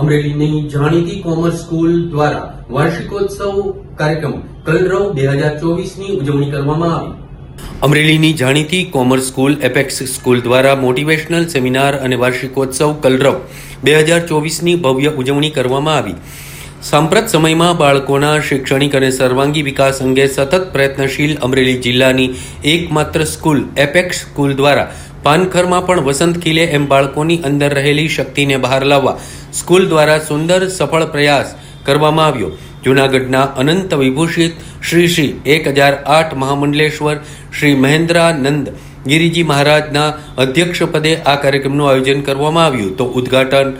અમરેલીની જાણીતી commerce school દ્વારા વાર્ષિકોત્સવ કાર્યક્રમ કલરવ બે હજાર ચોવીસની ઉજવણી કરવામાં આવી. અમરેલીની જાણીતી કોમર્સ સ્કૂલ એપેક્સ સ્કૂલ દ્વારા મોટિવેશનલ સેમિનાર અને વાર્ષિકોત્સવ કલરવ બે હજાર ચોવીસની ભવ્ય ઉજવણી કરવામાં આવી. સાંપ્રત સમયમાં બાળકોના શૈક્ષણિક અને સર્વાંગી વિકાસ અંગે સતત પ્રયત્નશીલ અમરેલી જિલ્લાની એકમાત્ર સ્કૂલ એપેક્સ સ્કૂલ દ્વારા પાનખરમાં પણ વસંત ખીલે એમ બાળકોની અંદર રહેલી શક્તિને બહાર લાવવા સ્કૂલ દ્વારા સુંદર સફળ પ્રયાસ કરવામાં આવ્યો. જૂનાગઢના અનંત વિભૂષિત શ્રી શ્રી એક હજાર આઠ મહામંડલેશ્વર શ્રી મહેન્દ્રાનંદ ગિરિજી મહારાજના અધ્યક્ષપદે આ કાર્યક્રમનું આયોજન કરવામાં આવ્યું. તો ઉદ્ઘાટન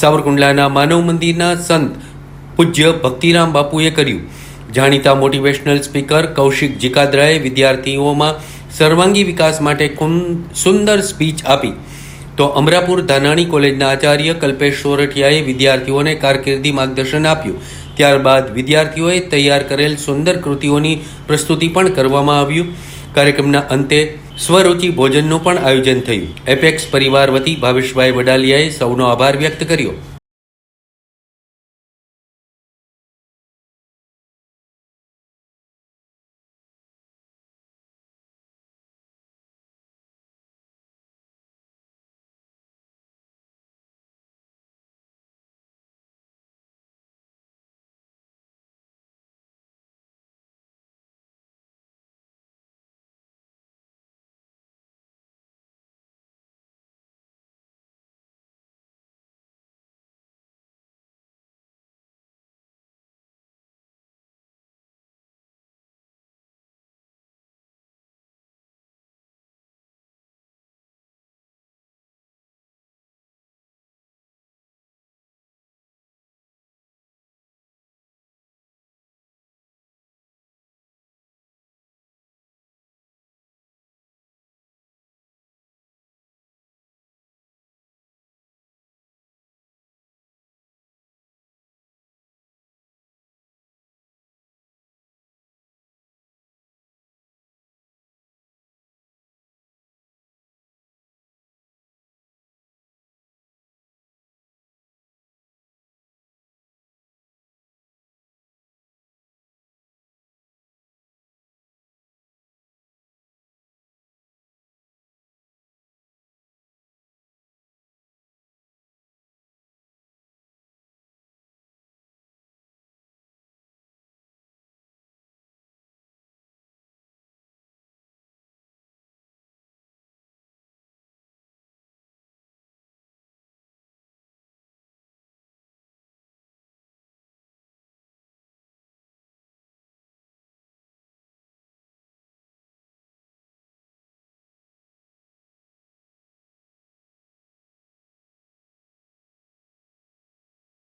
સાવરકુંડલાના માનવ મંદિરના સંત પૂજ્ય ભક્તિરામ બાપુએ કર્યું. જાણીતા મોટિવેશનલ સ્પીકર કૌશિક જીકાદ્રાએ વિદ્યાર્થીઓમાં સર્વાંગી વિકાસ માટે સુંદર સ્પીચ આપી. તો અમરાપુર ધાનાણી કોલેજના આચાર્ય કલ્પેશ સોરઠિયાએ વિદ્યાર્થીઓને કારકિર્દી માર્ગદર્શન આપ્યું. ત્યારબાદ વિદ્યાર્થીઓએ તૈયાર કરેલ સુંદર કૃતિઓની પ્રસ્તુતિ પણ કરવામાં આવ્યું. કાર્યક્રમના અંતે સ્વરૂચિ ભોજનનું પણ આયોજન થયું. એપેક્સ પરિવાર વતી ભાવેશભાઈ વડાલિયાએ સૌનો આભાર વ્યક્ત કર્યો.